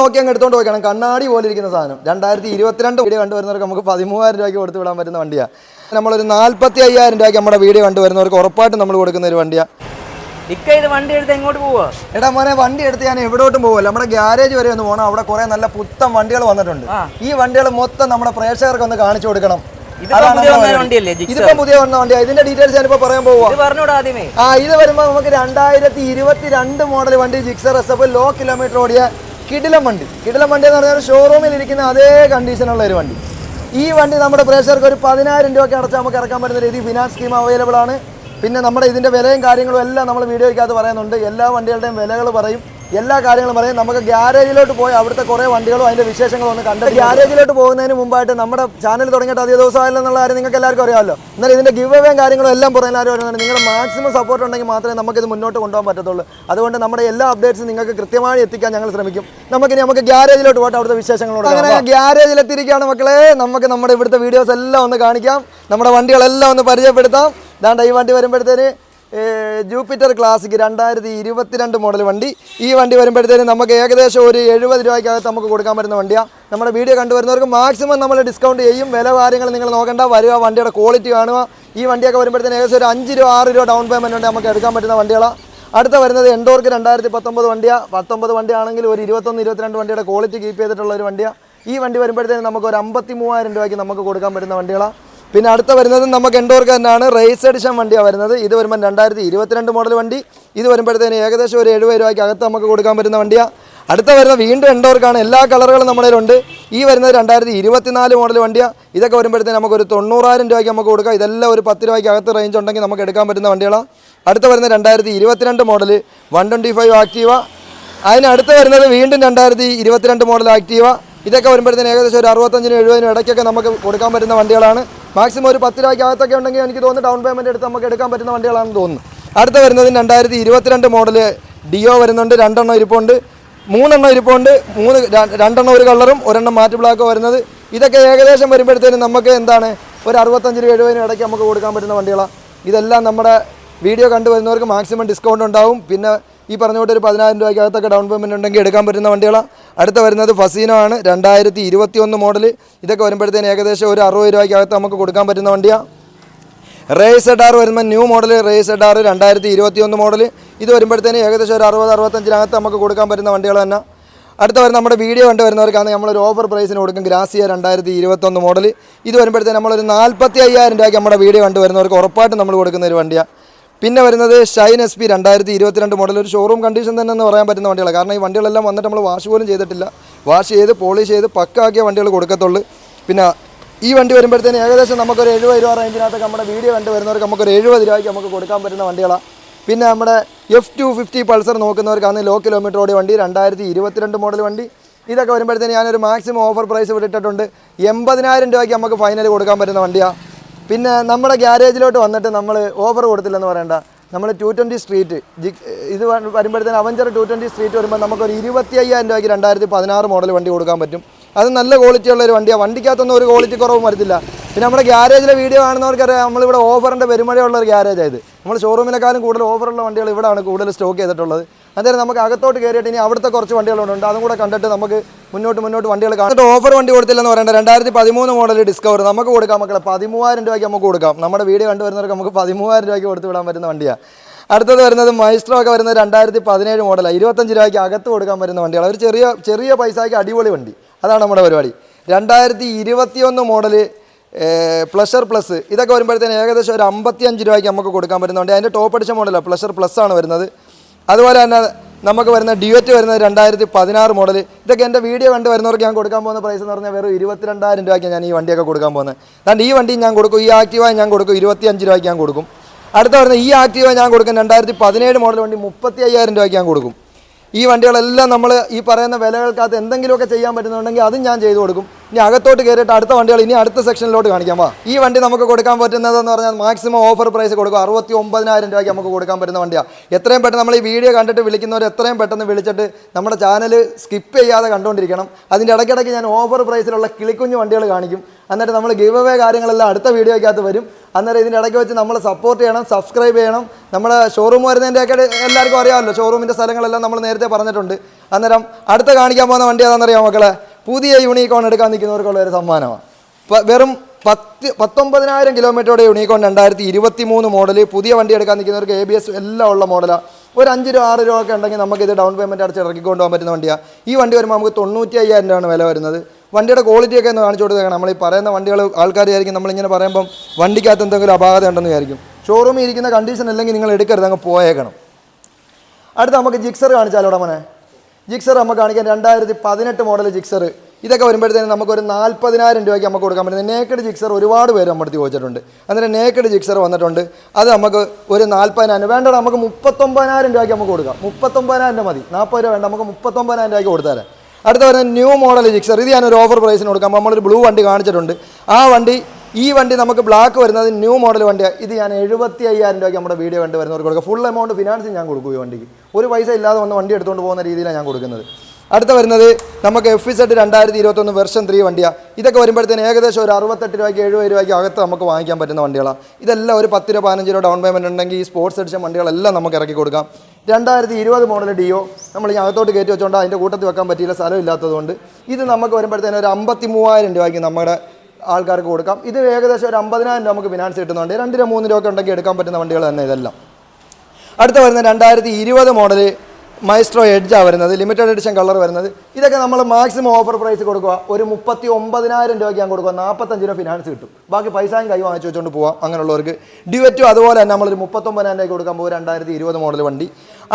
നോക്കി അങ്ങ് എടുത്തോണ്ട് പോയിക്കണം. കണ്ണാടി പോലെ ഇരിക്കുന്ന സാധനം. രണ്ടായിരത്തി ഇരുപത്തിരണ്ട് വീഡിയോ കണ്ടുവരുന്നവർക്ക് നമുക്ക് പതിമൂവായിരം രൂപയ്ക്ക് കൊടുത്ത് വിടാൻ പറ്റുന്ന വണ്ടിയാണ് നമ്മളൊരു നാൽപ്പത്തി അയ്യായിരം രൂപയ്ക്ക് നമ്മുടെ വീഡിയോ കണ്ടുവരുന്നവർക്ക് ഉറപ്പായിട്ടും നമ്മൾ കൊടുക്കുന്ന ഒരു വണ്ടിയാണ് ഇത് വണ്ടി എടുത്ത് എങ്ങോട്ട് പോവാ? എടാ മോനെ വണ്ടി എടുത്ത് ഞാൻ എവിടോട്ടും പോകില്ല നമ്മുടെ ഗ്യാരേജ് വരെ ഒന്ന് പോകണം അവിടെ കുറെ നല്ല പുത്തൻ വണ്ടികൾ വന്നിട്ടുണ്ട്. ഈ വണ്ടികൾ മൊത്തം നമ്മുടെ പ്രേക്ഷകർക്ക് ഒന്ന് കാണിച്ചു കൊടുക്കണം. ഇതിപ്പോ പുതിയ വന്ന വണ്ടിയാ. ഇതിന്റെ ഡീറ്റെയിൽസ് ഞാനിപ്പോ പറയാൻ പോവാ. ആ ഇത് വരുമ്പോൾ നമുക്ക് രണ്ടായിരത്തി ഇരുപത്തി രണ്ട് മോഡൽ വണ്ടി Gixxer S F low kilometre ഓടിയ കിടിലം വണ്ടി കിടിലം വണ്ടി എന്ന് പറഞ്ഞാൽ ഷോറൂമിൽ ഇരിക്കുന്ന അതേ കണ്ടീഷനുള്ള ഒരു വണ്ടി. ഈ വണ്ടി നമ്മുടെ പ്രേക്ഷകർക്ക് ഒരു പതിനായിരം രൂപയ്ക്ക് അടച്ചാൽ നമുക്ക് ഇറക്കാൻ പറ്റുന്ന രീതി ഫിനാൻസ് സ്കീം അവൈലബിൾ ആണ്. പിന്നെ നമ്മുടെ ഇതിന്റെ വിലയും കാര്യങ്ങളും എല്ലാം നമ്മൾ വീഡിയോയ്ക്കകത്ത് പറയുന്നുണ്ട്. എല്ലാ വണ്ടികളുടെയും വിലകൾ പറയും. എല്ലാ കാര്യങ്ങളും പറയും. നമുക്ക് ഗ്യാരേജിലോട്ട് പോയി അവിടുത്തെ കുറേ വണ്ടികളും അതിന്റെ വിശേഷങ്ങളും ഒന്ന് കണ്ട് ഗ്യാരേജിലോട്ട് പോകുന്നതിന് മുമ്പായിട്ട് നമ്മുടെ ചാനൽ തുടങ്ങിയിട്ട് അധിക ദിവസമായില്ല എന്നുള്ള കാര്യം നിങ്ങൾക്ക് എല്ലാവർക്കും അറിയാമല്ലോ. എന്നാൽ ഇതിന്റെ ഗിവ് അവേയും കാര്യങ്ങളും എല്ലാം പറയുന്ന ആരും പറയുന്നുണ്ട് നിങ്ങളുടെ മാക്സിമം സപ്പോർട്ട് ഉണ്ടെങ്കിൽ മാത്രമേ നമുക്കിത് മുന്നോട്ട് കൊണ്ടുപോകാൻ പറ്റത്തുള്ളൂ. അതുകൊണ്ട് നമ്മുടെ എല്ലാ അപ്ഡേറ്റ്സും നിങ്ങൾക്ക് കൃത്യമായി എത്തിക്കാൻ ഞങ്ങൾ ശ്രമിക്കും. നമുക്കിനി നമുക്ക് ഗ്യാരേജിലോട്ട് പോയിട്ട് അവിടുത്തെ വിശേഷങ്ങളോട് അങ്ങനെ ഗ്യാരേജിൽ എത്തിയിരിക്കുകയാണ് മക്കളെ. നമുക്ക് നമ്മുടെ ഇവിടുത്തെ വീഡിയോസ് എല്ലാം ഒന്ന് കാണിക്കാം. നമ്മുടെ വണ്ടികളെല്ലാം ഒന്ന് പരിചയപ്പെടുത്താം. ദാണ്ട ഈ വണ്ടി വരുമ്പോഴത്തേന് ജൂപ്പിറ്റർ ക്ലാസിക് രണ്ടായിരത്തി ഇരുപത്തിരണ്ട് മോഡൽ വണ്ടി. ഈ വണ്ടി വരുമ്പോഴത്തേനും നമുക്ക് ഏകദേശം ഒരു എഴുപത് രൂപയ്ക്കകത്ത് നമുക്ക് കൊടുക്കാൻ പറ്റുന്ന വണ്ടിയാണ് നമ്മുടെ വീഡിയോ കണ്ടുവരുന്നവർക്ക് മാക്സിമം നമ്മൾ ഡിസ്കൗണ്ട് ചെയ്യും. വില കാര്യങ്ങൾ നിങ്ങൾ നോക്കേണ്ട. വരിക വണ്ടിയുടെ ക്വാളിറ്റി കാണുക. ഈ വണ്ടിയൊക്കെ വരുമ്പോഴത്തേന് ഏകദേശം ഒരു അഞ്ച് രൂപ ആറ് രൂപ ഡൗൺ പേയ്മെന്റ് ഉണ്ട് നമുക്ക് എടുക്കാൻ പറ്റുന്ന വണ്ടികളാണ് അടുത്ത വരുന്നത് എൻഡോർക്ക് രണ്ടായിരത്തി പത്തൊമ്പത് വണ്ടിയാണ് പത്തൊമ്പത് വണ്ടിയാണെങ്കിൽ ഒരു ഇരുപത്തൊന്ന് ഇരുപത്തിരണ്ട് വണ്ടിയുടെ ക്വാളിറ്റി കീപ്പ് ചെയ്തിട്ടുള്ള ഒരു വണ്ടിയാണ് ഈ വണ്ടി വരുമ്പോഴത്തേന് നമുക്ക് ഒരു അമ്പത്തി മൂവായിരം രൂപയ്ക്ക് നമുക്ക് കൊടുക്കാൻ പറ്റുന്ന വണ്ടികളാണ് പിന്നെ അടുത്ത വരുന്നത് നമുക്ക് എൻഡോർക്ക് തന്നെയാണ് റേസ് എഡിഷൻ വണ്ടിയാണ് വരുന്നത്. ഇത് വരുമ്പോൾ രണ്ടായിരത്തി ഇരുപത്തിരണ്ട് മോഡൽ വണ്ടി. ഇത് വരുമ്പോഴത്തേന് ഏകദേശം ഒരു എഴുപത് രൂപയ്ക്ക് അകത്ത് നമുക്ക് കൊടുക്കാൻ പറ്റുന്ന വണ്ടിയാണ് അടുത്ത വരുന്നത് വീണ്ടും എൻഡോർക്കാണ് എല്ലാ കളറുകളും നമ്മളിലുണ്ട് ഈ വരുന്നത് രണ്ടായിരത്തി ഇരുപത്തിനാല് മോഡൽ വണ്ടിയാണ് ഇതൊക്കെ വരുമ്പോഴത്തേന് നമുക്ക് ഒരു തൊണ്ണൂറായിരം രൂപയ്ക്ക് നമുക്ക് കൊടുക്കാം. ഇതെല്ലാം ഒരു പത്ത് രൂപയ്ക്ക് അകത്ത് റേഞ്ച് ഉണ്ടെങ്കിൽ നമുക്ക് എടുക്കാൻ പറ്റുന്ന വണ്ടികളാണ് അടുത്ത വരുന്നത് രണ്ടായിരത്തി ഇരുപത്തിരണ്ട് model one twenty five Activa അതിന് അടുത്ത് വരുന്നത് വീണ്ടും രണ്ടായിരത്തി ഇരുപത്തിരണ്ട് മോഡൽ ആക്റ്റീവ ഇതൊക്കെ വരുമ്പോഴത്തേന് ഏകദേശം ഒരു അറുപത്തഞ്ചിനും എഴുപതിനും ഇടയ്ക്കൊക്കെ നമുക്ക് കൊടുക്കാൻ പറ്റുന്ന വണ്ടികളാണ്. മാക്സിമം ഒരു പത്ത് രൂപയ്ക്ക് അകത്തൊക്കെ ഉണ്ടെങ്കിൽ എനിക്ക് തോന്നുന്നു ഡൗൺ പേയ്മെന്റ് എടുത്ത് നമുക്ക് എടുക്കാൻ പറ്റുന്ന വണ്ടികളാണെന്ന് തോന്നുന്നു. അടുത്ത വരുന്നത് രണ്ടായിരത്തി ഇരുപത്തിരണ്ട് മോഡൽ ഡിയോ വരുന്നുണ്ട്. രണ്ടെണ്ണം ഇരിപ്പുണ്ട്. മൂന്നെണ്ണം ഇരിപ്പുണ്ട്. മൂന്ന് രണ്ടെണ്ണം ഒരു കളറും ഒരെണ്ണം മാറ്റ് ബ്ലാക്കോ വരുന്നത്. ഇതൊക്കെ ഏകദേശം വരുമ്പോഴത്തേനും നമുക്ക് എന്താണ് ഒരു അറുപത്തഞ്ച് രൂപ എഴുപതിനും ഇടയ്ക്ക് നമുക്ക് കൊടുക്കാൻ പറ്റുന്ന വണ്ടികളാണ് ഇതെല്ലാം നമ്മുടെ വീഡിയോ കണ്ടുവരുന്നവർക്ക് മാക്സിമം ഡിസ്കൗണ്ട് ഉണ്ടാവും. പിന്നെ ഈ പറഞ്ഞ ഒരു പതിനായിരം രൂപയ്ക്കകത്തൊക്കെ ഡൗൺ പേയ്മെന്റ് ഉണ്ടെങ്കിൽ എടുക്കാൻ പറ്റുന്ന വണ്ടികളാണ് അടുത്ത വരുന്നത് ഫസീനോ ആണ് രണ്ടായിരത്തി ഇരുപത്തി ഒന്ന് മോഡൽ ഇതൊക്കെ വരുമ്പോഴത്തേന് ഏകദേശം ഒരു അറുപത് രൂപയ്ക്കകത്ത് നമുക്ക് കൊടുക്കാൻ പറ്റുന്ന വണ്ടിയാണ് റേസ് എഡാർ വരുമ്പോൾ ന്യൂ മോഡൽ റേസ് എഡാർ രണ്ടായിരത്തി ഇരുപത്തി ഒന്ന് മോഡൽ ഇത് വരുമ്പോഴത്തേന് ഏകദേശം ഒരു അറുപത് അറുപത്തഞ്ചിനകത്ത് നമുക്ക് കൊടുക്കാൻ പറ്റുന്ന വണ്ടികൾ തന്നെ. അടുത്ത വരുന്ന നമ്മുടെ വീഡിയോ കണ്ട് വരുന്നവർക്കാണ് നമ്മളൊരു ഓഫർ പ്രൈസിന് കൊടുക്കും. ഗ്രാസിയ രണ്ടായിരത്തി ഇരുപത്തൊന്ന് മോഡൽ ഇത് വരുമ്പോഴത്തേന് നമ്മളൊരു നാൽപ്പത്തി അയ്യായിരം രൂപയ്ക്ക് നമ്മുടെ വീഡിയോ കണ്ട് വരുന്നവർക്ക് ഉറപ്പായിട്ടും നമ്മൾ കൊടുക്കുന്ന ഒരു വണ്ടിയാണ് പിന്നെ വരുന്നത് ഷൈൻ എസ് പി രണ്ടായിരത്തി ഇരുപത്തിരണ്ട് മോഡൽ ഒരു ഷോറൂം കണ്ടീഷൻ തന്നെ എന്ന് പറയാൻ പറ്റുന്ന വണ്ടികളാണ് കാരണം ഈ വണ്ടികളെല്ലാം വന്നിട്ട് നമ്മൾ വാഷ് പോലും ചെയ്തിട്ടില്ല. വാഷ് ചെയ്ത് പോളിഷ് ചെയ്ത് പക്കാക്കിയ വണ്ടികൾ കൊടുക്കത്തുള്ളൂ. പിന്നെ ഈ വണ്ടി വരുമ്പോഴത്തേന് ഏകദേശം നമുക്കൊരു എഴുപത് രൂപ റേഞ്ചിനകത്ത് നമ്മുടെ വീഡിയോ കണ്ട് വരുന്നവർക്ക് നമുക്കൊരു എഴുപത് രൂപയ്ക്ക് നമുക്ക് കൊടുക്കാൻ പറ്റുന്ന വണ്ടികളാണ് പിന്നെ നമ്മുടെ എഫ് ടു ഫിഫ്റ്റി പൾസർ നോക്കുന്നവർക്കാണ് ലോ കിലോമീറ്റർ ഓടിയ വണ്ടി രണ്ടായിരത്തി ഇരുപത്തിരണ്ട് മോഡൽ വണ്ടി. ഇതൊക്കെ വരുമ്പോഴത്തേന് ഞാനൊരു മാക്സിമം ഓഫർ പ്രൈസ് വിട്ടിട്ടുണ്ട് എൺപതിനായിരം രൂപയ്ക്ക് നമുക്ക് ഫൈനൽ കൊടുക്കാൻ പറ്റുന്ന വണ്ടിയാണ് പിന്നെ നമ്മുടെ ഗ്യാരേജിലോട്ട് വന്നിട്ട് നമ്മൾ ഓഫർ കൊടുത്തില്ലെന്ന് പറയണ്ട. നമ്മൾ ടു ട്വന്റി സ്ട്രീറ്റ് ഇത് വരുമ്പോഴത്തേന് അവഞ്ചർ ടു ട്വന്റി സ്ട്രീറ്റ് വരുമ്പോൾ നമുക്കൊരു ഇരുപത്തി അയ്യായിരം രൂപയ്ക്ക് രണ്ടായിരത്തി പതിനാറ് മോഡൽ വണ്ടി കൊടുക്കാൻ പറ്റും. അത് നല്ല ക്വാളിറ്റി ഉള്ള ഒരു വണ്ടിയാണ് വണ്ടിക്കകത്തൊന്നും ഒരു ക്വാളിറ്റി കുറവും വരത്തില്ല. പിന്നെ നമ്മുടെ ഗ്യാരേജിലെ വീഡിയോ കാണുന്നവർക്കറിയാം നമ്മളിവിടെ ഓഫറിന്റെ പെരുമഴയുള്ള ഒരു ഗ്യാരേജായത് നമ്മൾ ഷോറൂമിനെക്കാളും കൂടുതൽ ഓഫറുള്ള വണ്ടികൾ ഇവിടെയാണ് കൂടുതൽ സ്റ്റോക്ക് ചെയ്തിട്ടുള്ളത്. അന്നേരം നമുക്ക് അകത്തോട്ട് കയറിയിട്ട് ഇനി അവിടുത്തെ കുറച്ച് വണ്ടികളുണ്ട്. അതും കൂടെ കണ്ടിട്ട് നമുക്ക് മുന്നോട്ട് മുന്നോട്ട് വണ്ടികൾ കാണാം. ഓഫർ വണ്ടി കൊടുത്തില്ലെന്ന് പറയേണ്ട. രണ്ടായിരത്തി പതിമൂന്ന് മോഡൽ ഡിസ്കവർ നമുക്ക് കൊടുക്കാം മക്കളെ. പതിമൂവായിരം രൂപയ്ക്ക് നമുക്ക് കൊടുക്കാം. നമ്മുടെ വീഡിയോ കണ്ടുവരുന്നവർക്ക് നമുക്ക് പതിമൂവായിരം രൂപയ്ക്ക് കൊടുത്ത് വിടാൻ പറ്റുന്ന വണ്ടിയാണ് അടുത്തത് വരുന്നത് മൈസ്ട്രോ ഒക്കെ വരുന്നത് രണ്ടായിരത്തി പതിനേഴ് മോഡലാണ് ഇരുപത്തഞ്ച് രൂപയ്ക്ക് അകത്ത് കൊടുക്കാൻ പറ്റുന്ന വണ്ടിയാണ് ഒരു ചെറിയ ചെറിയ പൈസയ്ക്ക് അടിപൊളി വണ്ടി. അതാണ് നമ്മുടെ പരിപാടി. രണ്ടായിരത്തി ഇരുപത്തിയൊന്ന് മോഡൽ പ്ലഷർ പ്ലസ് ഇതൊക്കെ വരുമ്പോഴത്തേന് ഏകദേശം ഒരു അമ്പത്തിയഞ്ച് രൂപയ്ക്ക് നമുക്ക് കൊടുക്കാൻ പറ്റുന്ന വണ്ടി. അതിന്റെ ടോപ്പ് അടിച്ച മോഡലാണ് പ്ലഷർ പ്ലസ് ആണ് വരുന്നത്. അതുപോലെ തന്നെ നമുക്ക് വരുന്ന ഡ്യുവറ്റ് വരുന്നത് രണ്ടായിരത്തി പതിനാറ് മോഡൽ ഇതൊക്കെ എന്റെ വീഡിയോ കണ്ട് വരുന്നവർക്ക് ഞാൻ കൊടുക്കാൻ പോകുന്ന പ്രൈസ് എന്ന് പറഞ്ഞാൽ വെറും ഇരുപത്തിരണ്ടായിരം രൂപയ്ക്ക് ഞാൻ ഈ വണ്ടിയൊക്കെ കൊടുക്കാൻ പോകുന്നത്. അതുകൊണ്ട് ഈ വണ്ടി ഞാൻ കൊടുക്കും ഈ ആക്റ്റീവ ഞാൻ കൊടുക്കും ഇരുപത്തിയഞ്ച് രൂപയ്ക്ക് ഞാൻ കൊടുക്കും. അടുത്ത വരുന്ന ഈ ആക്റ്റീവ ഞാൻ കൊടുക്കും രണ്ടായിരത്തി പതിനേഴ് മോഡൽ വണ്ടി മുപ്പത്തി അയ്യായിരം രൂപയ്ക്ക് ഞാൻ കൊടുക്കും. ഈ വണ്ടികളെല്ലാം നമ്മൾ ഈ പറയുന്ന വിലകൾക്കകത്ത് എന്തെങ്കിലുമൊക്കെ ചെയ്യാൻ പറ്റുന്നുണ്ടെങ്കിൽ അതും ഞാൻ ചെയ്തു കൊടുക്കും. ഇനി അകത്തോട്ട് കയറിയിട്ട് അടുത്ത വണ്ടികൾ ഇനി അടുത്ത സെക്ഷനിലോട്ട് കാണിക്കാം. വാ ഈ വണ്ടി നമുക്ക് കൊടുക്കാൻ പറ്റുന്നതെന്ന് പറഞ്ഞാൽ മാക്സിമം ഓഫർ പ്രൈസ് കൊടുക്കും. അറുപത്തി ഒമ്പതിനായിരം രൂപയ്ക്ക് നമുക്ക് കൊടുക്കാൻ പറ്റുന്ന വണ്ടിയാണ് എത്രയും പെട്ടെന്ന് നമ്മൾ ഈ വീഡിയോ കണ്ടിട്ട് വിളിക്കുന്നവർ എത്രയും പെട്ടെന്ന് വിളിച്ചിട്ട് നമ്മുടെ ചാനൽ സ്കിപ്പ് ചെയ്യാതെ കണ്ടുകൊണ്ടിരിക്കണം അതിന്റെ ഇടയ്ക്കിടയ്ക്ക് ഞാൻ ഓഫർ പ്രൈസിലുള്ള കിളിക്കുഞ്ഞു വണ്ടികൾ കാണിക്കും. എന്നിട്ട് നമ്മൾ ഗിവ് അവേ കാര്യങ്ങളെല്ലാം അടുത്ത വീഡിയോയ്ക്കകത്ത് വരും. അന്നേരം ഇതിന്റെ ഇടയ്ക്ക് വെച്ച് നമ്മൾ സപ്പോർട്ട് ചെയ്യണം സബ്സ്ക്രൈബ് ചെയ്യണം. നമ്മുടെ ഷോറൂം വരുന്നതിന്റെയൊക്കെ എല്ലാവർക്കും അറിയാമല്ലോ ഷോറൂമിന്റെ സ്ഥലങ്ങളെല്ലാം നമ്മൾ നേരത്തെ പറഞ്ഞിട്ടുണ്ട്. അന്നേരം അടുത്ത കാണിക്കാൻ പോകുന്ന വണ്ടി ഏതാണെന്നറിയാം മക്കളെ? പുതിയ യൂണിക്കോൺ എടുക്കാൻ നിൽക്കുന്നവർക്കുള്ള ഒരു സമ്മാനമാണ്. വെറും പത്ത് പത്തൊമ്പതിനായിരം കിലോമീറ്ററോടെ യൂണിക്കോൺ രണ്ടായിരത്തി ഇരുപത്തി മൂന്ന് മോഡൽ പുതിയ വണ്ടി എടുക്കാൻ നിൽക്കുന്നവർക്ക് എ ബി എസ് എല്ലാം ഉള്ള മോഡലാണ് ഒരു അഞ്ച് രൂപ ആറ് രൂപ ഒക്കെ ഉണ്ടെങ്കിൽ നമുക്ക് ഇത് ഡൗൺ പേയ്മെന്റ് അടച്ച് ഇറക്കിക്കൊണ്ട് പോകാൻ പറ്റുന്ന വണ്ടിയാണ് ഈ വണ്ടി വരുമ്പോൾ നമുക്ക് തൊണ്ണൂറ്റി അയ്യായിരം രൂപയാണ് വില വരുന്നത്. വണ്ടിയുടെ ക്വാളിറ്റി ഒക്കെ ഒന്ന് കാണിച്ചു കൊടുത്തേക്കണം. നമ്മൾ ഈ പറയുന്ന വണ്ടികൾ ആൾക്കാർ നമ്മളിങ്ങനെ പറയുമ്പം വണ്ടിക്കകത്ത് എന്തെങ്കിലും അപാകത ഉണ്ടെന്ന് വിചാരിക്കും. ഷോറൂമിൽ ഇരിക്കുന്ന കണ്ടീഷൻ അല്ലെങ്കിൽ നിങ്ങൾ എടുക്കരുത് അങ്ങ് പോയേക്കണം. അടുത്ത് നമുക്ക് ജിക്സർ കാണിച്ചാലോടെ മോനെ. ജിക്സർ നമുക്ക് കാണിക്കാം രണ്ടായിരത്തി പതിനെട്ട് മോഡൽ ജിക്സർ. ഇതൊക്കെ വരുമ്പോഴത്തേനും നമുക്കൊരു നാൽപ്പതിനായിരം രൂപയ്ക്ക് നമുക്ക് കൊടുക്കാൻ പറ്റുന്നത് നേക്കഡ് ജിക്സർ ഒരുപാട് പേര് നമ്മുടെ അടുത്ത് ചോദിച്ചിട്ടുണ്ട്. അന്നേരം നേക്കഡ് ജിക്സർ വന്നിട്ടുണ്ട്. അത് നമുക്ക് ഒരു നാൽപ്പതിനായിരം വേണ്ട നമുക്ക് മുപ്പത്തൊമ്പതിനായിരം രൂപയ്ക്ക് നമുക്ക് കൊടുക്കാം. മുപ്പത്തൊമ്പതിനായിരം രൂപ മതി. നാൽപ്പത് രൂപ വേണ്ട നമുക്ക് മുപ്പത്തൊമ്പതിനായിരം രൂപയ്ക്ക് കൊടുത്താൽ അടുത്ത വരുന്ന ന്യൂ മോഡൽ ജിക്സർ. ഇത് ഞാനൊരു ഓഫർ പ്രൈസിന് കൊടുക്കാം. നമ്മളൊരു ബ്ലൂ വണ്ടി കാണിച്ചിട്ടുണ്ട്. ആ വണ്ടി ഈ വണ്ടി നമുക്ക് ബ്ലാക്ക് വരുന്നത് ന്യൂ മോഡൽ വണ്ടിയാണ് ഇത് ഞാൻ എഴുപത്തി അയ്യായിരം രൂപയ്ക്ക് നമ്മുടെ വീഡിയോ കണ്ട് വരുന്നവർക്ക് കൊടുക്കുക ഫുൾ എമൗണ്ട് ഫിനാൻസ് ഞാൻ കൊടുക്കും ഈ വണ്ടിക്ക്. ഒരു പൈസ ഇല്ലാതെ വന്ന് വണ്ടി എടുത്തുകൊണ്ട് പോകുന്ന രീതിയിലാണ് ഞാൻ കൊടുക്കുന്നത്. അടുത്ത വരുന്നത് നമുക്ക് എഫ് ഇസെഡ് രണ്ടായിരത്തി ഇരുപത്തൊന്ന് വെർഷൻ ത്രീ വണ്ടിയാണ് ഇതൊക്കെ വരുമ്പോഴത്തേന് ഏകദേശം ഒരു അറുപത്തെട്ട് രൂപയ്ക്ക് എഴുപത് രൂപയ്ക്ക് അകത്ത് നമുക്ക് വാങ്ങിക്കാൻ പറ്റുന്ന വണ്ടികളാണ് ഇതെല്ലാം ഒരു പത്ത് രൂപ പതിനഞ്ച് രൂപ ഡൗൺ പേയ്മെന്റ് ഉണ്ടെങ്കിൽ ഈ സ്പോർട്സ് എഡിഷൻ വണ്ടികളെല്ലാം നമുക്ക് ഇറക്കി കൊടുക്കാം. രണ്ടായിരത്തി ഇരുപത് മോഡൽ ഡിയോ നമ്മൾ ഈ അകത്തോട്ട് കയറ്റി വെച്ചുകൊണ്ട് അതിന്റെ കൂട്ടത്തിൽ വെക്കാൻ പറ്റിയില്ല സ്ഥലം ഇല്ലാത്തതുകൊണ്ട്. ഇത് നമുക്ക് വരുമ്പോഴത്തേന് ഒരു അമ്പത്തി മൂവായിരം രൂപയ്ക്ക് നമ്മുടെ ആൾക്കാർക്ക് കൊടുക്കാം. ഇത് ഏകദേശം ഒരു അമ്പതിനായിരം രൂപ നമുക്ക് ഫിനാൻസ് കിട്ടുന്നുണ്ട്. രണ്ട് രൂപ മൂന്ന് രൂപ ഒക്കെ ഉണ്ടെങ്കിൽ എടുക്കാൻ പറ്റുന്ന വണ്ടികൾ തന്നെ ഇതെല്ലാം. അടുത്ത വരുന്ന രണ്ടായിരത്തി ഇരുപത് മോഡൽ മൈസ്ട്രോ എഡ്ജാണ് വരുന്നത് ലിമിറ്റഡ് എഡിഷൻ കളർ വരുന്നത്. ഇതൊക്കെ നമ്മൾ മാക്സിമം ഓഫർ പ്രൈസ് കൊടുക്കുക. ഒരു മുപ്പത്തി ഒമ്പതിനായിരം രൂപയ്ക്ക് ഞാൻ കൊടുക്കുക. നാൽപ്പത്തഞ്ച് രൂപ ഫിനാൻസ് കിട്ടും. ബാക്കി പൈസയും കൈ വാങ്ങിച്ചു വെച്ചുകൊണ്ട് പോവാം അങ്ങനെയുള്ളവർക്ക്. ഡ്യുവറ്റും അതുപോലെ തന്നെ നമ്മളൊരു മുപ്പത്തൊമ്പതിനായിരം രൂപയ്ക്ക് കൊടുക്കാൻ പോകും. രണ്ടായിരത്തി ഇരുപത് മോഡൽ വണ്ടി.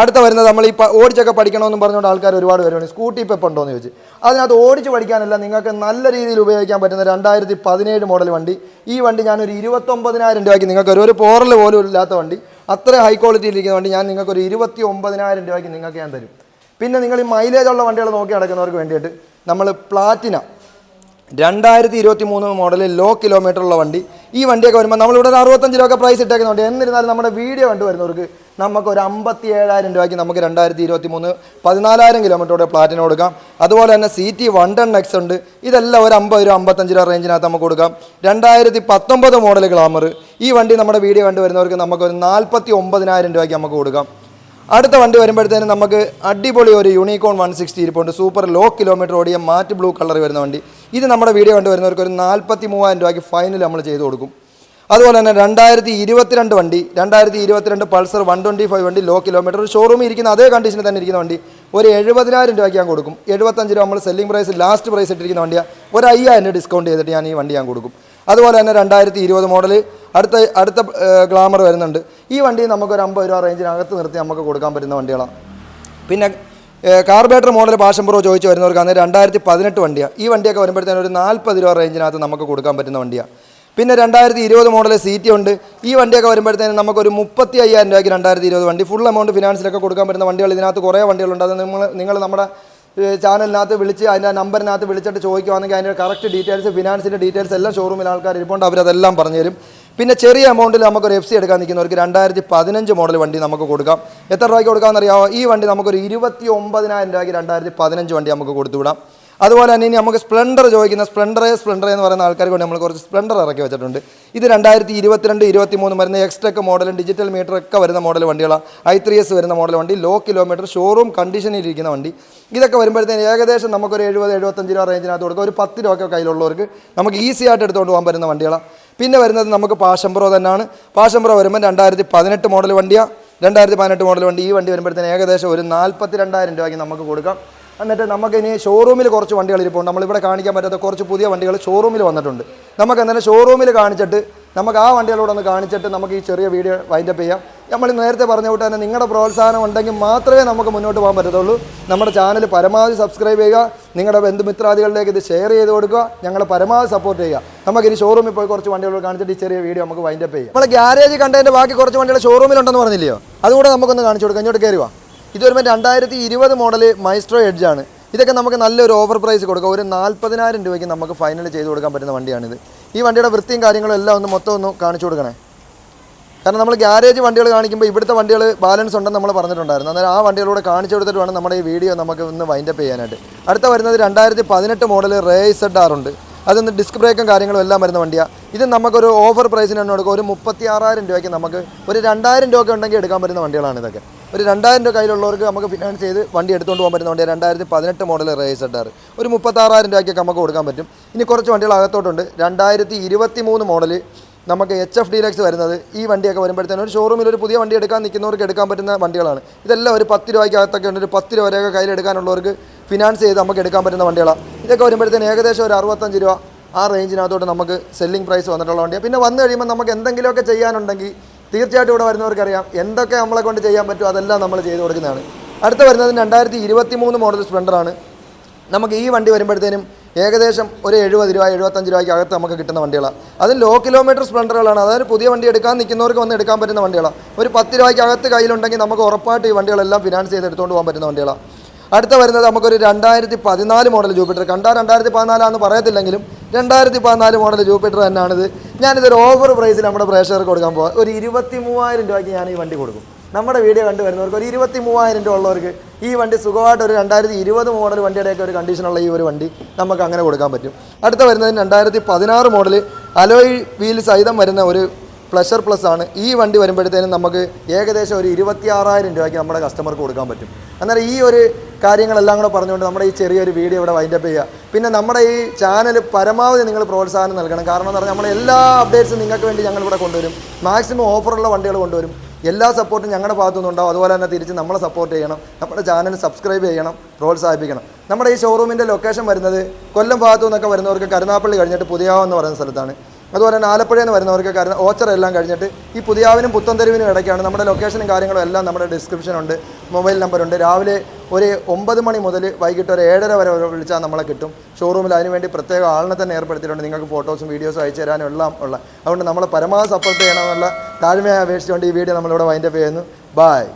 അടുത്ത വരുന്നത് നമ്മൾ ഈ ഓടിച്ചൊക്കെ പഠിക്കണമെന്ന് പറഞ്ഞുകൊണ്ട് ആൾക്കാർ ഒരുപാട് വരുവാണ് സ്കൂട്ടി പെപ്പ് ഉണ്ടോ എന്ന് ചോദിച്ചു. അതിനകത്ത് ഓടിച്ച് പഠിക്കാനല്ല നിങ്ങൾക്ക് നല്ല രീതിയിൽ ഉപയോഗിക്കാൻ പറ്റുന്ന രണ്ടായിരത്തി പതിനേഴ് മോഡൽ വണ്ടി. ഈ വണ്ടി ഞാനൊരു ഇരുപത്തൊമ്പതിനായിരം രൂപയ്ക്ക് നിങ്ങൾക്ക് ഒരു പോറൽ പോലും ഇല്ലാത്ത വണ്ടി. അത്ര ഹൈ ക്വാളിറ്റി ഇരിക്കുന്ന വണ്ടി ഞാൻ നിങ്ങൾക്ക് ഒരു ഇരുപത്തി ഒമ്പതിനായിരം രൂപയ്ക്ക് നിങ്ങൾക്ക് ഞാൻ തരും. പിന്നെ നിങ്ങൾ ഈ മൈലേജ് ഉള്ള വണ്ടികൾ നോക്കി നടക്കുന്നവർക്ക് വേണ്ടിയിട്ട് നമ്മൾ പ്ലാറ്റിന രണ്ടായിരത്തി ഇരുപത്തി മൂന്ന് മോഡൽ ലോ കിലോമീറ്റർ ഉള്ള വണ്ടി. ഈ വണ്ടിയൊക്കെ വരുമ്പോൾ നമ്മളിവിടെ ഒരു അറുപത്തഞ്ച് രൂപ പ്രൈസ് ഇട്ടേക്കുന്നുണ്ട്. എന്നിരുന്നാലും നമ്മുടെ വീഡിയോ കണ്ടു വരുന്നവർക്ക് നമുക്ക് ഒരു അമ്പത്തി ഏഴായിരം രൂപയ്ക്ക് നമുക്ക് രണ്ടായിരത്തി ഇരുപത്തി മൂന്ന് പതിനാലായിരം കിലോമീറ്ററോടെ പ്ലാറ്റിന് കൊടുക്കാം. അതുപോലെ തന്നെ C T one ten X ഉണ്ട്. ഇതെല്ലാം ഒരു അമ്പത് രൂപ അമ്പത്തഞ്ച് രൂപ റേഞ്ചിനകത്ത് നമുക്ക് കൊടുക്കാം. രണ്ടായിരത്തി പത്തൊമ്പത് മോഡൽ ഗ്ലാമർ ഈ വണ്ടി നമ്മുടെ വീഡിയോ കണ്ടു വരുന്നവർക്ക് നമുക്ക് ഒരു നാൽപ്പത്തി ഒമ്പതിനായിരം രൂപയ്ക്ക് നമുക്ക് കൊടുക്കാം. അടുത്ത വണ്ടി വരുമ്പോഴത്തേനും നമുക്ക് അടിപൊളി ഒരു യൂണിക്കോൺ വൺ സിക്സ്റ്റി ഇരിപ്പുണ്ട്. സൂപ്പർ ലോ കിലോമീറ്റർ ഓടിയ മാറ്റ് ബ്ലൂ കളർ വരുന്ന വണ്ടി. ഇത് നമ്മുടെ വീഡിയോ കണ്ടുവരുന്നവർക്ക് ഒരു നാൽപ്പത്തി മൂവായിരം രൂപയ്ക്ക് ഫൈനൽ നമ്മൾ ചെയ്ത് കൊടുക്കും. അതുപോലെ തന്നെ രണ്ടായിരത്തി ഇരുപത്തിരണ്ട് വണ്ടി രണ്ടായിരത്തി ഇരുപത്തിരണ്ട് പൾസർ വൺ ട്വന്റി ഫൈവ് വണ്ടി ലോ കിലോമീറ്റർ ഷോറൂമിൽ ഇരിക്കുന്ന അതേ കണ്ടീഷനിൽ തന്നെ ഇരിക്കുന്ന വണ്ടി ഒരു എഴുപതിനായിരം രൂപയ്ക്ക് ഞാൻ കൊടുക്കും. എഴുപത്തഞ്ച് രൂപ നമ്മൾ സെല്ലിംഗ് പ്രൈസ് ലാസ്റ്റ് പ്രൈസ് ഇട്ടിരിക്കുന്ന വണ്ടിയാണ് ഒരു അയ്യായിരം രൂപ ഡിസ്കൗണ്ട് ചെയ്തിട്ട് ഞാൻ ഈ വണ്ടി ഞാൻ കൊടുക്കും. അതുപോലെ തന്നെ രണ്ടായിരത്തി ഇരുപത് മോഡൽ അടുത്ത അടുത്ത ഗ്ലാമർ വരുന്നുണ്ട്. ഈ വണ്ടി നമുക്ക് ഒരു അമ്പത് രൂപ റേഞ്ചിനകത്ത് നിർത്തി നമുക്ക് കൊടുക്കാൻ പറ്റുന്ന വണ്ടികളാണ്. പിന്നെ കാർബേറ്റർ മോഡൽ പാഷൻ പ്രോ ചോദിച്ചു അന്ന് രണ്ടായിരത്തി പതിനെട്ട് വണ്ടിയാണ് ഈ വണ്ടിയൊക്കെ വരുമ്പോഴത്തേനും ഒരു നാൽപ്പത് രൂപ റേഞ്ചിനകത്ത് നമുക്ക് കൊടുക്കാൻ പറ്റുന്ന വണ്ടിയാണ് പിന്നെ രണ്ടായിരത്തി ഇരുപത് മോഡൽ സീറ്റി ഉണ്ട്. ഈ വണ്ടിയൊക്കെ വരുമ്പോഴത്തേനും നമുക്കൊരു മുപ്പത്തി അയ്യായിരം രൂപയ്ക്ക് രണ്ടായിരത്തി ഇരുപത് വണ്ടി. ഫുൾ എമൗണ്ട് ഫിനാൻസിലൊക്കെ കൊടുക്കാൻ പറ്റുന്ന വണ്ടികൾ. ഇതിനകത്ത് കുറേ വണ്ടികളുണ്ട്. അത് നിങ്ങൾ നിങ്ങൾ നമ്മുടെ ചാനലിനകത്ത് വിളിച്ച് അതിന്റെ നമ്പറിനകത്ത് വിളിച്ചിട്ട് ചോദിക്കുവാണെങ്കിൽ അതിന്റെ കറക്റ്റ് ഡീറ്റെയിൽസ് ഫിനാൻസിന്റെ ഡീറ്റെയിൽസ് എല്ലാം ഷോറൂമിൽ ആൾക്കാർ ഇരിപ്പുണ്ട്. അവരതെല്ലാം പറഞ്ഞു തരും പിന്നെ ചെറിയ എമൗണ്ടിൽ നമുക്കൊരു എഫ് സി എടുക്കാൻ നിൽക്കുന്നവർക്ക് രണ്ടായിരത്തി പതിനഞ്ച് മോഡൽ വണ്ടി നമുക്ക് കൊടുക്കാം. എത്ര രൂപയ്ക്ക് കൊടുക്കാമെന്നറിയാമോ ഈ വണ്ടി നമുക്കൊരു ഇരുപത്തി ഒമ്പതിനായിരം രൂപയ്ക്ക് രണ്ടായിരത്തി പതിനഞ്ച് വണ്ടി നമുക്ക് കൊടുത്തുവിടാം അതുപോലെ തന്നെ ഇനി നമുക്ക് സ്പ്ലെൻഡർ ചോദിക്കുന്ന സ്പ്ലെൻഡർ സ്പ്ലെൻഡർ എന്ന് പറയുന്ന ആൾക്കാർക്ക് വേണ്ടി നമ്മൾ കുറച്ച് സ്പ്ലെൻഡർ ഇറക്കി വെച്ചിട്ടുണ്ട്. ഇത് രണ്ടായിരത്തി ഇരുപത്തിരണ്ട് ഇരുപത്തി മൂന്ന് വരുന്ന എക്സ്ട്രക്ക് മോഡലും ഡിജിറ്റൽ മീറ്റർ ഒക്കെ വരുന്ന മോഡൽ വണ്ടികളാണ്. ഐ ത്രീ എസ് വരുന്ന മോഡൽ വണ്ടി ലോ കിലോമീറ്റർ ഷോറൂം കണ്ടീഷനിൽ ഇരിക്കുന്ന വണ്ടി. ഇതൊക്കെ വരുമ്പോഴത്തേന് ഏകദേശം നമുക്കൊരു എഴുപത് എഴുപത്തഞ്ച് രൂപ റേഞ്ചിനകത്ത് കൊടുക്കുക ഒരു പത്ത് രൂപ കയ്യിലുള്ളവർക്ക് നമുക്ക് ഈസി ആയിട്ട് എടുത്തുകൊണ്ട് പോകാൻ പറ്റുന്ന വണ്ടികളാണ്. പിന്നെ വരുന്നത് നമുക്ക് പാഷൻ പ്രോ തന്നെയാണ്. പാഷൻ വരുമ്പോൾ രണ്ടായിരത്തി പതിനെട്ട് മോഡൽ വണ്ടിയാണ് രണ്ടായിരത്തി പതിനെട്ട് മോഡൽ വണ്ടി ഈ വണ്ടി വരുമ്പോഴത്തേന് ഏകദേശം ഒരു നാൽപ്പത്തി രണ്ടായിരം രൂപയ്ക്ക് നമുക്ക് കൊടുക്കാം. എന്നിട്ട് നമുക്ക് ഇനി ഷോറൂമിൽ കുറച്ച് വണ്ടികൾ ഇരിപ്പുണ്ട്. നമ്മളിവിടെ കാണിക്കാൻ പറ്റാത്ത കുറച്ച് പുതിയ വണ്ടികൾ ഷോറൂമിൽ വന്നിട്ടുണ്ട്. നമുക്ക് എന്തായാലും ഷോറൂമിൽ കാണിച്ചിട്ട് നമുക്ക് ആ വണ്ടികളോടൊന്ന് കാണിച്ചിട്ട് നമുക്ക് ഈ ചെറിയ വീഡിയോ വൈൻഡപ്പ് ചെയ്യാം. നമ്മൾ നേരത്തെ പറഞ്ഞ കൂട്ട് തന്നെ നിങ്ങളുടെ പ്രോത്സാഹനം ഉണ്ടെങ്കിൽ മാത്രമേ നമുക്ക് മുന്നോട്ട് പോകാൻ പറ്റത്തുള്ളൂ. നമ്മുടെ ചാനൽ പരമാവധി സബ്സ്ക്രൈബ് ചെയ്യുക. നിങ്ങളുടെ ബന്ധുമിത്രാദികളിലേക്ക് ഇത് ഷെയർ ചെയ്ത് കൊടുക്കുക. ഞങ്ങളെ പരമാവധി സപ്പോർട്ട് ചെയ്യുക. നമുക്ക് ഇനി ഷോറൂമിൽ പോയി കുറച്ച് വണ്ടികൾ കാണിച്ചിട്ട് ഈ ചെറിയ വീഡിയോ നമുക്ക് വൈൻഡ് അപ്പ് ചെയ്യാം. നമ്മുടെ ഗ്യാരേജ് കണ്ടതിന്റെ ബാക്കി കുറച്ച് വണ്ടികൾ ഷോറൂമിലുണ്ടെന്ന് പറഞ്ഞില്ലയോ? അതുകൂടെ നമുക്കൊന്ന് കാണിച്ചു കൊടുക്കാം. ഇങ്ങോട്ട് കയറുക ഇത് വരുമ്പോൾ രണ്ടായിരത്തി ഇരുപത് മോഡൽ മൈസ്ട്രോ എഡ്ജാണ് ഇതൊക്കെ നമുക്ക് നല്ലൊരു ഓവർ പ്രൈസ് കൊടുക്കാം. ഒരു നാൽപ്പതിനായിരം രൂപയ്ക്ക് നമുക്ക് ഫൈനൽ ചെയ്ത് കൊടുക്കാൻ പറ്റുന്ന വണ്ടിയാണിത്. ഈ വണ്ടിയുടെ വൃത്തിയും കാര്യങ്ങളും എല്ലാം ഒന്ന് മൊത്തം ഒന്ന് കാണിച്ചു കൊടുക്കണേ. കാരണം നമ്മൾ ഗ്യാരേജ് വണ്ടികൾ കാണിക്കുമ്പോൾ ഇവിടുത്തെ വണ്ടികൾ ബാലൻസ് ഉണ്ടെന്ന് നമ്മൾ പറഞ്ഞിട്ടുണ്ടായിരുന്നു. അന്നേരം ആ വണ്ടികളൂടെ കാണിച്ചു കൊടുത്തിട്ട് വേണം നമ്മുടെ ഈ വീഡിയോ നമുക്ക് ഒന്ന് വൈൻഡപ്പ് ചെയ്യാനായിട്ട്. അടുത്ത വരുന്നത് രണ്ടായിരത്തി പതിനെട്ട് മോഡൽ റേ സെഡ് ആർ ഉണ്ട്. അതൊന്ന് ഡിസ്ക് ബ്രേക്കും കാര്യങ്ങളും എല്ലാം വരുന്ന വണ്ടിയാണ് ഇത് നമുക്കൊരു ഓഫർ പ്രൈസിന് തന്നെ കൊടുക്കും. ഒരു മുപ്പത്തി ആറായിരം രൂപയ്ക്ക് നമുക്ക് ഒരു രണ്ടായിരം രൂപ ഒക്കെ ഉണ്ടെങ്കിൽ എടുക്കാൻ പറ്റുന്ന വണ്ടികളാണ് ഇതൊക്കെ. ഒരു രണ്ടായിരം രൂപ കയ്യിലുള്ളവർക്ക് നമുക്ക് ഫിനാൻസ് ചെയ്ത് വണ്ടി എടുത്തുകൊണ്ട് പോകാൻ പറ്റുന്ന വണ്ടിയാണ് രണ്ടായിരത്തി പതിനെട്ട് മോഡൽ റേസ് എട്ടാർ ഒരു മുപ്പത്താറായിരം രൂപയ്ക്ക് നമുക്ക് കൊടുക്കാൻ പറ്റും. ഇനി കുറച്ച് വണ്ടികൾ അകത്തോട്ടുണ്ട്. രണ്ടായിരത്തി ഇരുപത്തി മൂന്ന് മോഡൽ നമുക്ക് എച്ച് എഫ് ഡീലക്സ് വരുന്നത് ഈ വണ്ടിയൊക്കെ വരുമ്പോഴത്തേനും ഒരു ഷോറൂമിൽ ഒരു പുതിയ വണ്ടി എടുക്കാൻ നിൽക്കുന്നവർക്ക് എടുക്കാൻ പറ്റുന്ന വണ്ടികളാണ്. ഇതെല്ലാം ഒരു പത്ത് രൂപയ്ക്കകത്തൊക്കെ ഉണ്ട്. ഒരു പത്ത് രൂപ വരെയൊക്കെ കയ്യിൽ എടുക്കാനുള്ളവർക്ക് ഫിനാൻസ് ചെയ്ത് നമുക്ക് എടുക്കാൻ പറ്റുന്ന വണ്ടികളാണ് ഇതൊക്കെ വരുമ്പോഴത്തേനും ഏകദേശം ഒരു അറുപത്തഞ്ച് രൂപ ആ റേഞ്ചിനകത്തോട്ട് നമുക്ക് സെല്ലിംഗ് പ്രൈസ് വന്നിട്ടുള്ള വണ്ടിയാണ് പിന്നെ വന്നു കഴിയുമ്പോൾ നമുക്ക് എന്തെങ്കിലുമൊക്കെ ചെയ്യാനുണ്ടെങ്കിൽ തീർച്ചയായിട്ടും ഇവിടെ വരുന്നവർക്കറിയാം എന്തൊക്കെ നമ്മളെ കൊണ്ട് ചെയ്യാൻ പറ്റുമോ അതെല്ലാം നമ്മൾ ചെയ്ത് കൊടുക്കുന്നതാണ്. അടുത്ത വരുന്നത് രണ്ടായിരത്തി ഇരുപത്തി മൂന്ന് മോഡൽ സ്പ്ലെൻഡറാണ് നമുക്ക് ഈ വണ്ടി വരുമ്പോഴത്തേനും ഏകദേശം ഒരു എഴുപത് രൂപ എഴുപത്തഞ്ച് രൂപയ്ക്ക് അകത്ത് നമുക്ക് കിട്ടുന്ന വണ്ടികളാണ് അത് ലോ കിലോമീറ്റർ സ്പ്ലെൻഡറുകളാണ് അതായത് പുതിയ വണ്ടി എടുക്കാൻ നിൽക്കുന്നവർക്ക് വന്ന് എടുക്കാൻ പറ്റുന്ന വണ്ടികളാണ് ഒരു പത്ത് രൂപയ്ക്ക് അകത്ത് കയ്യിലുണ്ടെങ്കിൽ നമുക്ക് ഉറപ്പായിട്ട് ഈ വണ്ടികളെല്ലാം ഫിനാൻസ് ചെയ്ത് എടുത്തുകൊണ്ട് പോകാൻ പറ്റുന്ന വണ്ടികളാണ് അടുത്ത വരുന്നത് നമുക്കൊരു രണ്ടായിരത്തി പതിനാല് മോഡൽ ജൂപ്പിറ്റർ കണ്ടാൽ രണ്ടായിരത്തി പതിനാലാന്ന് പറയത്തില്ലെങ്കിലും രണ്ടായിരത്തി പതിനാല് മോഡൽ ജൂപ്പിറ്റർ തന്നെയാണിത് ഞാനിതൊരു ഓവർ പ്രൈസിൽ നമ്മുടെ പ്രേക്ഷകർക്ക് കൊടുക്കാൻ പോകാം ഒരു ഇരുപത്തി മൂവായിരം രൂപയ്ക്ക് ഞാൻ ഈ വണ്ടി കൊടുക്കും. നമ്മുടെ വീഡിയോ കണ്ടു വരുന്നവർക്ക് ഒരു ഇരുപത്തി മൂവായിരം രൂപ ഉള്ളവർക്ക് ഈ വണ്ടി സുഖമായിട്ട് ഒരു രണ്ടായിരത്തി ഇരുപത് മോഡൽ വണ്ടിയുടെയൊക്കെ ഒരു കണ്ടീഷനുള്ള ഈ ഒരു വണ്ടി നമുക്ക് അങ്ങനെ കൊടുക്കാൻ പറ്റും. അടുത്ത വരുന്നത് രണ്ടായിരത്തി പതിനാറ് മോഡൽ അലോയ് വീൽ സഹിതം വരുന്ന ഒരു പ്ലഷർ പ്ലസ് ആണ്. ഈ വണ്ടി വരുമ്പോഴത്തേനും നമുക്ക് ഏകദേശം ഒരു ഇരുപത്തി ആറായിരം രൂപയ്ക്ക് നമ്മുടെ കസ്റ്റമർക്ക് കൊടുക്കാൻ പറ്റും. അന്നേരം ഈ ഒരു കാര്യങ്ങളെല്ലാം കൂടെ പറഞ്ഞുകൊണ്ട് നമ്മുടെ ഈ ചെറിയൊരു വീഡിയോ ഇവിടെ വൈൻഡപ്പ് ചെയ്യുക. പിന്നെ നമ്മുടെ ഈ ചാനൽ പരമാവധി നിങ്ങൾ പ്രോത്സാഹനം നൽകണം. കാരണം എന്ന് പറഞ്ഞാൽ നമ്മുടെ എല്ലാ അപ്ഡേറ്റ്സും നിങ്ങൾക്ക് വേണ്ടി ഞങ്ങൾ ഇവിടെ കൊണ്ടുവരും മാക്സിമം ഓഫറുള്ള വണ്ടികൾ കൊണ്ടുവരും. എല്ലാ സപ്പോർട്ടും ഞങ്ങളുടെ ഭാഗത്തു നിന്നുണ്ടാവും അതുപോലെ തന്നെ തിരിച്ച് നമ്മളെ സപ്പോർട്ട് ചെയ്യണം. നമ്മുടെ ചാനൽ സബ്സ്ക്രൈബ് ചെയ്യണം. പ്രോത്സാഹിപ്പിക്കണം. നമ്മുടെ ഈ ഷോറൂമിന്റെ ലൊക്കേഷൻ വരുന്നത് കൊല്ലം ഭാഗത്തു നിന്നൊക്കെ വരുന്നവർക്ക് കരുനാപ്പള്ളി കഴിഞ്ഞിട്ട് പുതിയാവ് എന്ന് പറയുന്ന സ്ഥലത്താണ്. അതുപോലെ തന്നെ ആലപ്പുഴയിൽ നിന്ന് വരുന്നവർക്ക് കരുന്ന ഓച്ചറെല്ലാം കഴിഞ്ഞിട്ട് ഈ പുതിയാവിനും പുത്തൻതെരുവിനും ഇടയ്ക്കാണ് നമ്മുടെ ലൊക്കേഷനും കാര്യങ്ങളും എല്ലാം നമ്മുടെ ഡിസ്ക്രിപ്ഷനുണ്ട് മൊബൈൽ നമ്പറുണ്ട് രാവിലെ ഒരു ഒമ്പത് മണി മുതൽ വൈകിട്ട് ഒരു ഏഴര വരെ വിളിച്ചാൽ നമ്മളെ കിട്ടും. ഷോറൂമിൽ അതിനുവേണ്ടി പ്രത്യേക ആളിനെ തന്നെ ഏർപ്പെടുത്തിയിട്ടുണ്ട്. നിങ്ങൾക്ക് ഫോട്ടോസും വീഡിയോസും അയച്ചു തരാനും എല്ലാം ഉള്ള. അതുകൊണ്ട് നമ്മളെ പരമാവധി സപ്പോർട്ട് ചെയ്യണമെന്നുള്ള താഴ്മയെ അപേക്ഷിച്ചുകൊണ്ട് ഈ വീഡിയോ നമ്മളിവിടെ വൈൻഡപ്പ് ചെയ്യുന്നു. ബായ്